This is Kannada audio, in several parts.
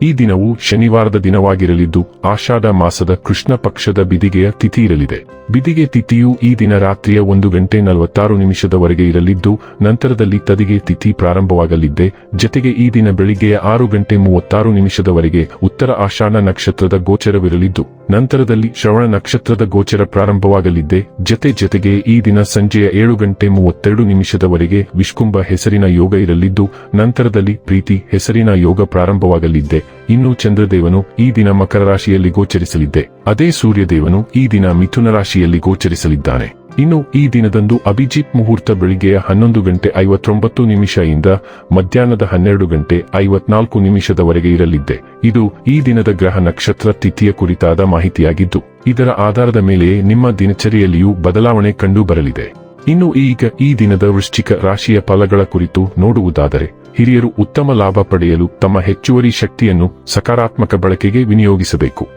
ಈ ದಿನವು ಶನಿವಾರದ ದಿನವಾಗಿರಲಿದ್ದು, ಆಷಾಢ ಮಾಸದ ಕೃಷ್ಣ ಪಕ್ಷದ ಬಿದಿಗೆಯ ತಿಥಿ ಇರಲಿದೆ. ಬಿದಿಗೆ ತಿಥಿಯು ಈ ದಿನ ರಾತ್ರಿಯ ಒಂದು ಗಂಟೆ ನಲವತ್ತಾರು ನಿಮಿಷದವರೆಗೆ ಇರಲಿದ್ದು, ನಂತರದಲ್ಲಿ ತದಿಗೆ ತಿಥಿ ಪ್ರಾರಂಭವಾಗಲಿದ್ದೆ. ಜತೆಗೆ ಈ ದಿನ ಬೆಳಿಗ್ಗೆಯ ಆರು ಗಂಟೆ ಮೂವತ್ತಾರು ನಿಮಿಷದವರೆಗೆ ಉತ್ತರ ಆಷಾಢ ನಕ್ಷತ್ರದ ಗೋಚರವಿರಲಿದ್ದು, ನಂತರದಲ್ಲಿ ಶ್ರವಣ ನಕ್ಷತ್ರದ ಗೋಚರ ಪ್ರಾರಂಭವಾಗಲಿದ್ದೆ. ಜತೆ ಜತೆಗೆ ಈ ದಿನ ಸಂಜೆಯ ಏಳು ಗಂಟೆ ಮೂವತ್ತೆರಡು ನಿಮಿಷದವರೆಗೆ ವಿಷ್ಕುಂಭ ಹೆಸರಿನ ಯೋಗ ಇರಲಿದ್ದು, ನಂತರದಲ್ಲಿ ಪ್ರೀತಿ ಹೆಸರಿನ ಯೋಗ ಪ್ರಾರಂಭವಾಗಲಿದ್ದೆ. ಇನ್ನು ಚಂದ್ರದೇವನು ಈ ದಿನ ಮಕರ ರಾಶಿಯಲ್ಲಿ ಗೋಚರಿಸಲಿದ್ದೆ. ಅದೇ ಸೂರ್ಯದೇವನು ಈ ದಿನ ಮಿಥುನ ರಾಶಿಯಲ್ಲಿ ಗೋಚರಿಸಲಿದ್ದಾನೆ. ಇನ್ನು ಈ ದಿನದಂದು ಅಭಿಜಿತ್ ಮುಹೂರ್ತ ಬೆಳಿಗ್ಗೆಯ ಹನ್ನೊಂದು ಗಂಟೆ ಐವತ್ತೊಂಬತ್ತು ನಿಮಿಷದಿಂದ ಮಧ್ಯಾಹ್ನದ ಹನ್ನೆರಡು ಗಂಟೆ ಐವತ್ನಾಲ್ಕು ನಿಮಿಷದವರೆಗೆ ಇರಲಿದ್ದೆ. ಇದು ಈ ದಿನದ ಗ್ರಹ ನಕ್ಷತ್ರ ತಿಥಿಯ ಕುರಿತಾದ ಮಾಹಿತಿಯಾಗಿದ್ದು, ಇದರ ಆಧಾರದ ಮೇಲೆ ನಿಮ್ಮ ದಿನಚರಿಯಲ್ಲಿಯೂ ಬದಲಾವಣೆ ಕಂಡು ಬರಲಿದೆ ಇನ್ನು ಈಗ ಈ ದಿನದ ವೃಶ್ಚಿಕ ರಾಶಿಯ ಫಲಗಳ ಕುರಿತು ನೋಡುವುದಾದರೆ, ಹಿರಿಯರು ಉತ್ತಮ ಲಾಭ ಪಡೆಯಲು ತಮ್ಮ ಹೆಚ್ಚುವರಿ ಶಕ್ತಿಯನ್ನು ಸಕಾರಾತ್ಮಕ ಬಳಕೆಗೆ ವಿನಿಯೋಗಿಸಬೇಕು.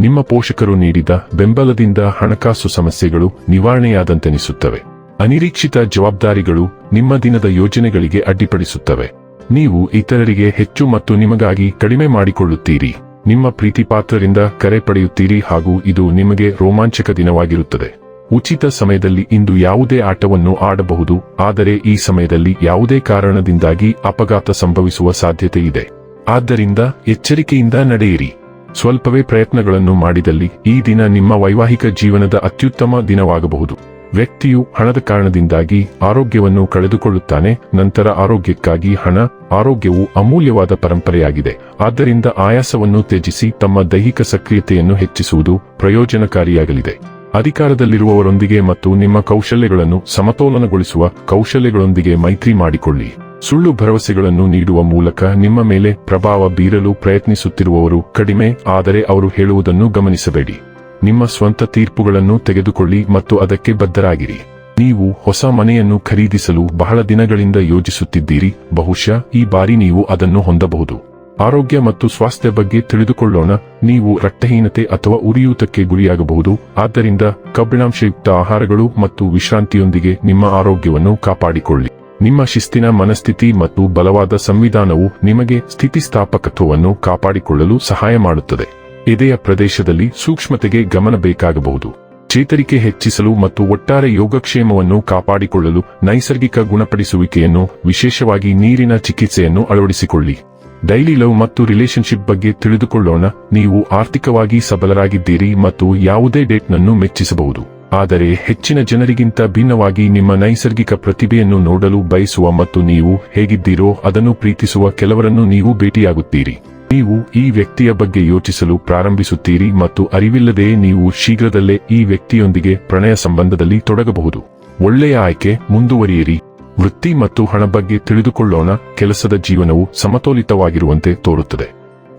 ನಿಮ್ಮ ಪೋಷಕರು ನೀಡಿದ ಬೆಂಬಲದಿಂದ ಹಣಕಾಸು ಸಮಸ್ಯೆಗಳು ನಿವಾರಣೆಯಾದಂತೆನಿಸುತ್ತವೆ. ಅನಿರೀಕ್ಷಿತ ಜವಾಬ್ದಾರಿಗಳು ನಿಮ್ಮ ದಿನದ ಯೋಜನೆಗಳಿಗೆ ಅಡ್ಡಿಪಡಿಸುತ್ತವೆ. ನೀವು ಇತರರಿಗೆ ಹೆಚ್ಚು ಮತ್ತು ನಿಮಗಾಗಿ ಕಡಿಮೆ ಮಾಡಿಕೊಳ್ಳುತ್ತೀರಿ. ನಿಮ್ಮ ಪ್ರೀತಿಪಾತ್ರರಿಂದ ಕರೆ ಪಡೆಯುತ್ತೀರಿ ಹಾಗೂ ಇದು ನಿಮಗೆ ರೋಮಾಂಚಕ ದಿನವಾಗಿರುತ್ತದೆ. ಉಚಿತ ಸಮಯದಲ್ಲಿ ಇಂದು ಯಾವುದೇ ಆಟವನ್ನು ಆಡಬಹುದು, ಆದರೆ ಈ ಸಮಯದಲ್ಲಿ ಯಾವುದೇ ಕಾರಣದಿಂದಾಗಿ ಅಪಘಾತ ಸಂಭವಿಸುವ ಸಾಧ್ಯತೆ ಇದೆ. ಆದ್ದರಿಂದ ಎಚ್ಚರಿಕೆಯಿಂದ ನಡೆಯಿರಿ. ಸ್ವಲ್ಪವೇ ಪ್ರಯತ್ನಗಳನ್ನು ಮಾಡಿದಲ್ಲಿ ಈ ದಿನ ನಿಮ್ಮ ವೈವಾಹಿಕ ಜೀವನದ ಅತ್ಯುತ್ತಮ ದಿನವಾಗಬಹುದು. ವ್ಯಕ್ತಿಯು ಹಣದ ಕಾರಣದಿಂದಾಗಿ ಆರೋಗ್ಯವನ್ನು ಕಳೆದುಕೊಳ್ಳುತ್ತಾನೆ, ನಂತರ ಆರೋಗ್ಯಕ್ಕಾಗಿ ಹಣ, ಆರೋಗ್ಯವು ಅಮೂಲ್ಯವಾದ ಪರಂಪರೆಯಾಗಿದೆ. ಆದ್ದರಿಂದ ಆಯಾಸವನ್ನು ತ್ಯಜಿಸಿ ತಮ್ಮ ದೈಹಿಕ ಸಕ್ರಿಯತೆಯನ್ನು ಹೆಚ್ಚಿಸುವುದು ಪ್ರಯೋಜನಕಾರಿಯಾಗಲಿದೆ. ಅಧಿಕಾರದಲ್ಲಿರುವವರೊಂದಿಗೆ ಮತ್ತು ನಿಮ್ಮ ಕೌಶಲ್ಯಗಳನ್ನು ಸಮತೋಲನಗೊಳಿಸುವ ಕೌಶಲ್ಯಗಳೊಂದಿಗೆ ಮೈತ್ರಿ ಮಾಡಿಕೊಳ್ಳಿ. ಸುಳ್ಳು ಭರವಸೆಗಳನ್ನು ನೀಡುವ ಮೂಲಕ ನಿಮ್ಮ ಮೇಲೆ ಪ್ರಭಾವ ಬೀರಲು ಪ್ರಯತ್ನಿಸುತ್ತಿರುವವರು ಕಡಿಮೆ, ಆದರೆ ಅವರು ಹೇಳುವುದನ್ನು ಗಮನಿಸಬೇಡಿ. ನಿಮ್ಮ ಸ್ವಂತ ತೀರ್ಪುಗಳನ್ನು ತೆಗೆದುಕೊಳ್ಳಿ ಮತ್ತು ಅದಕ್ಕೆ ಬದ್ಧರಾಗಿರಿ. ನೀವು ಹೊಸ ಮನೆಯನ್ನು ಖರೀದಿಸಲು ಬಹಳ ದಿನಗಳಿಂದ ಯೋಜಿಸುತ್ತಿದ್ದೀರಿ ಬಹುಶಃ ಈ ಬಾರಿ ನೀವು ಅದನ್ನು ಹೊಂದಬಹುದು. ಆರೋಗ್ಯ ಮತ್ತು ಸ್ವಾಸ್ಥ್ಯ ಬಗ್ಗೆ ತಿಳಿದುಕೊಳ್ಳೋಣ. ನೀವು ರಕ್ತಹೀನತೆ ಅಥವಾ ಉರಿಯೂತಕ್ಕೆ ಗುರಿಯಾಗಬಹುದು. ಆದ್ದರಿಂದ ಕಬ್ಬಿಣಾಂಶಯುಕ್ತ ಆಹಾರಗಳು ಮತ್ತು ವಿಶ್ರಾಂತಿಯೊಂದಿಗೆ ನಿಮ್ಮ ಆರೋಗ್ಯವನ್ನು ಕಾಪಾಡಿಕೊಳ್ಳಿ. ನಿಮ್ಮ ಶಿಸ್ತಿನ ಮನಸ್ಥಿತಿ ಮತ್ತು ಬಲವಾದ ಸಂವಿಧಾನವು ನಿಮಗೆ ಸ್ಥಿತಿಸ್ಥಾಪಕತ್ವವನ್ನು ಕಾಪಾಡಿಕೊಳ್ಳಲು ಸಹಾಯ ಮಾಡುತ್ತದೆ. ಎದೆಯ ಪ್ರದೇಶದಲ್ಲಿ ಸೂಕ್ಷ್ಮತೆಗೆ ಗಮನ ಬೇಕಾಗಬಹುದು. ಚೇತರಿಕೆ ಹೆಚ್ಚಿಸಲು ಮತ್ತು ಒಟ್ಟಾರೆ ಯೋಗಕ್ಷೇಮವನ್ನು ಕಾಪಾಡಿಕೊಳ್ಳಲು ನೈಸರ್ಗಿಕ ಗುಣಪಡಿಸುವಿಕೆಯನ್ನು, ವಿಶೇಷವಾಗಿ ನೀರಿನ ಚಿಕಿತ್ಸೆಯನ್ನು ಅಳವಡಿಸಿಕೊಳ್ಳಿ. ಡೈಲಿ ಲವ್ ಮತ್ತು ರಿಲೇಶನ್ಶಿಪ್ ಬಗ್ಗೆ ತಿಳಿದುಕೊಳ್ಳೋಣ. ನೀವು ಆರ್ಥಿಕವಾಗಿ ಸಬಲರಾಗಿದ್ದೀರಿ ಮತ್ತು ಯಾವುದೇ ಡೇಟ್ನನ್ನು ಮೆಚ್ಚಿಸಬಹುದು. ಆದರೆ ಹೆಚ್ಚಿನ ಜನರಿಗಿಂತ ಭಿನ್ನವಾಗಿ ನಿಮ್ಮ ನೈಸರ್ಗಿಕ ಪ್ರತಿಭೆಯನ್ನು ನೋಡಲು ಬಯಸುವ ಮತ್ತು ನೀವು ಹೇಗಿದ್ದೀರೋ ಅದನ್ನು ಪ್ರೀತಿಸುವ ಕೆಲವರನ್ನು ನೀವು ಭೇಟಿಯಾಗುತ್ತೀರಿ. ನೀವು ಈ ವ್ಯಕ್ತಿಯ ಬಗ್ಗೆ ಯೋಚಿಸಲು ಪ್ರಾರಂಭಿಸುತ್ತೀರಿ ಮತ್ತು ಅರಿವಿಲ್ಲದೆ ನೀವು ಶೀಘ್ರದಲ್ಲೇ ಈ ವ್ಯಕ್ತಿಯೊಂದಿಗೆ ಪ್ರಣಯ ಸಂಬಂಧದಲ್ಲಿ ತೊಡಗಬಹುದು. ಒಳ್ಳೆಯ ಆಯ್ಕೆ, ಮುಂದುವರಿಯಿರಿ. ವೃತ್ತಿ ಮತ್ತು ಹಣ ಬಗ್ಗೆ ತಿಳಿದುಕೊಳ್ಳೋಣ. ಕೆಲಸದ ಜೀವನವು ಸಮತೋಲಿತವಾಗಿರುವಂತೆ ತೋರುತ್ತದೆ.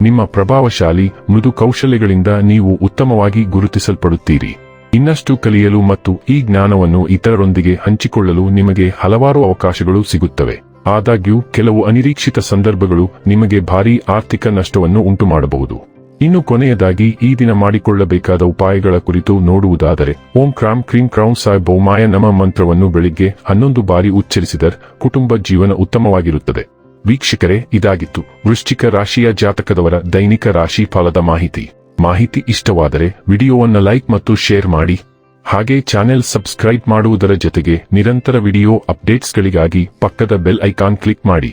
ನಿಮ್ಮ ಪ್ರಭಾವಶಾಲಿ ಮೃದು ಕೌಶಲ್ಯಗಳಿಂದ ನೀವು ಉತ್ತಮವಾಗಿ ಗುರುತಿಸಲ್ಪಡುತ್ತೀರಿ. ಇನ್ನಷ್ಟು ಕಲಿಯಲು ಮತ್ತು ಈ ಜ್ಞಾನವನ್ನು ಇತರರೊಂದಿಗೆ ಹಂಚಿಕೊಳ್ಳಲು ನಿಮಗೆ ಹಲವಾರು ಅವಕಾಶಗಳು ಸಿಗುತ್ತವೆ. ಆದಾಗ್ಯೂ, ಕೆಲವು ಅನಿರೀಕ್ಷಿತ ಸಂದರ್ಭಗಳು ನಿಮಗೆ ಭಾರೀ ಆರ್ಥಿಕ ನಷ್ಟವನ್ನು ಉಂಟುಮಾಡಬಹುದು. ಇನ್ನು ಕೊನೆಯದಾಗಿ ಈ ದಿನ ಮಾಡಿಕೊಳ್ಳಬೇಕಾದ ಉಪಾಯಗಳ ಕುರಿತು ನೋಡುವುದಾದರೆ, ಓಂ ಕ್ರಾಂ ಕ್ರೀಂ ಕ್ರೌಂ ಸಾಯ್ ಬೌಮಾಯ ನಮ ಮಂತ್ರವನ್ನು ಬೆಳಿಗ್ಗೆ ಹನ್ನೊಂದು ಬಾರಿ ಉಚ್ಚರಿಸಿದರ್ ಕುಟುಂಬ ಜೀವನ ಉತ್ತಮವಾಗಿರುತ್ತದೆ. ವೀಕ್ಷಕರೇ, ಇದಾಗಿತ್ತು. ವೃಶ್ಚಿಕ ರಾಶಿಯ ಜಾತಕದವರ ದೈನಿಕ ರಾಶಿ ಫಲದ ಮಾಹಿತಿ. ಮಾಹಿತಿ ಇಷ್ಟವಾದರೆ ವಿಡಿಯೋವನ್ನು ಲೈಕ್ ಮತ್ತು ಶೇರ್ ಮಾಡಿ. ಹಾಗೆ ಚಾನೆಲ್ ಸಬ್ಸ್ಕ್ರೈಬ್ ಮಾಡುವುದರ ಜೊತೆಗೆ ನಿರಂತರ ವಿಡಿಯೋ ಅಪ್ಡೇಟ್ಸ್ಗಳಿಗಾಗಿ ಪಕ್ಕದ ಬೆಲ್ ಐಕಾನ್ ಕ್ಲಿಕ್ ಮಾಡಿ.